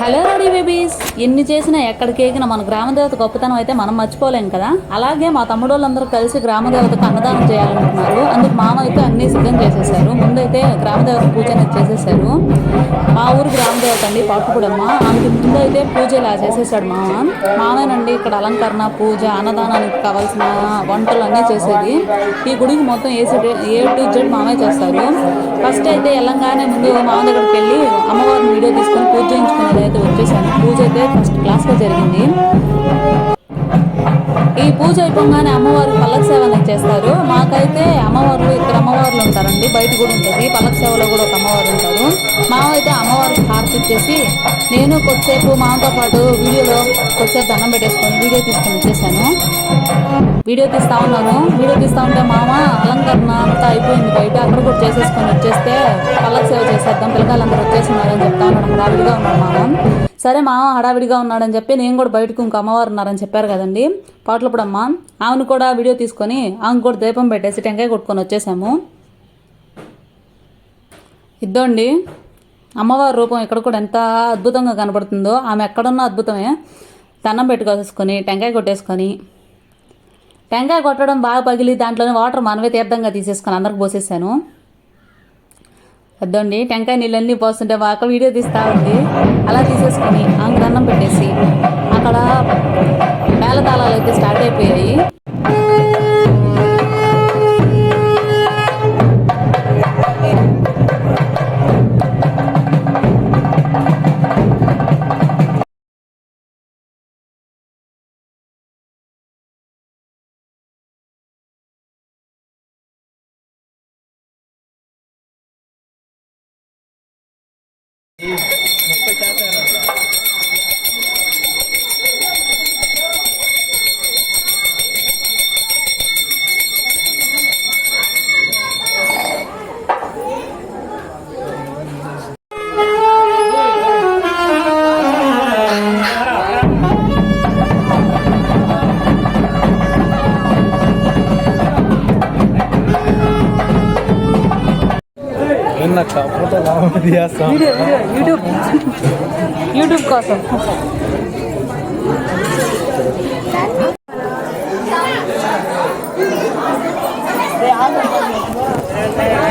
Hello ready babies. ఎన్ని చేసినా ఎక్కడికి ఎగినా మన గ్రామదేవత గొప్పతనం అయితే మనం మర్చిపోలేం కదా? అలాగే మా తమ్ముడు వాళ్ళందరూ కలిసి గ్రామదేవతకు అన్నదానం చేయాలనుకున్నారు. అందుకు మామ అయితే అన్ని సిద్ధం చేసేసారు. ముందైతే గ్రామదేవత పూజ అనేది చేసేసారు. మా ఊరు గ్రామదేవత అండి పట్టుకుడమ్మ ఆమెకి ముందైతే పూజ ఇలా చేసేసాడు మామ. మామేనండి ఇక్కడ అలంకరణ పూజ అన్నదానానికి కావాల్సిన వంటలు అన్నీ చేసేది. ఈ గుడికి మొత్తం ఏ ఏ టు జెడ్ మామే చేస్తారు. ఫస్ట్ అయితే వెళ్ళంగానే ముందు మామ దగ్గరికి వెళ్ళి అమ్మవారిని వీడియో తీసుకొని పూజ చేయించుకునేది. అయితే వచ్చేసాను. పూజ అయితే ఫస్ట్ క్లాస్గా జరిగింది. ఈ పూజ అయిపోగానే అమ్మవారు పల్లక సేవ అనేది చేస్తారు. మాకైతే అమ్మవారు ఇద్దరు అమ్మవార్లు ఉంటారండి. బయట కూడా ఉంటుంది. పల్లక సేవలో కూడా ఒక అమ్మవారు ఉంటారు. మామైతే అమ్మవారికి హారతి ఇచ్చేసి నేను కొద్దిసేపు మామతో పాటు వీడియోలో కొద్దిసేపు దండం పెట్టేసుకొని వీడియో తీసుకొని వచ్చేసాను. వీడియో తీస్తా ఉన్నాను. వీడియో తీస్తా ఉంటే మామ అలంకరణ అంతా అయిపోయింది. బయట అక్కడ కూడా చేసేసుకొని వచ్చేస్తే చేసేద్దాం పిల్లకాయలందరూ వచ్చేస్తున్నారని చెప్తా ఉన్నాడు. హడావిడిగా ఉన్నాడు మామ. సరే మామ హడావిడిగా ఉన్నాడని చెప్పి నేను కూడా బయటకు ఇంకో అమ్మవారు ఉన్నారని చెప్పారు కదండి. పాటలప్పుడమ్మ ఆమెను కూడా వీడియో తీసుకొని ఆమె కూడా దీపం పెట్టేసి టెంకాయ కొట్టుకొని వచ్చేసాము. ఇద్దండి. అమ్మవారి రూపం ఇక్కడ కూడా ఎంత అద్భుతంగా కనబడుతుందో ఆమె ఎక్కడున్నా అద్భుతమే. దండం పెట్టుకోసేసుకొని టెంకాయ కొట్టేసుకొని. టెంకాయ కొట్టడం బాగా పగిలి దాంట్లోనే వాటర్ మనమే తీర్థంగా తీసేసుకొని అందరికి పోసేసాను. వద్దండి టెంకాయ నీళ్ళన్నీ పోస్తుంటే మా అక్క వీడియో తీస్తా ఉంది. అలా తీసేసుకొని ఆమెకు దండం పెట్టేసి అక్కడ మేళతాళాలు అయితే స్టార్ట్ అయిపోయాయి. Yeah. నాకు కాకపోతే కామెడీ చేస్తాం వీడియో వీడియో యూట్యూబ్ యూట్యూబ్ కోసం Yeah.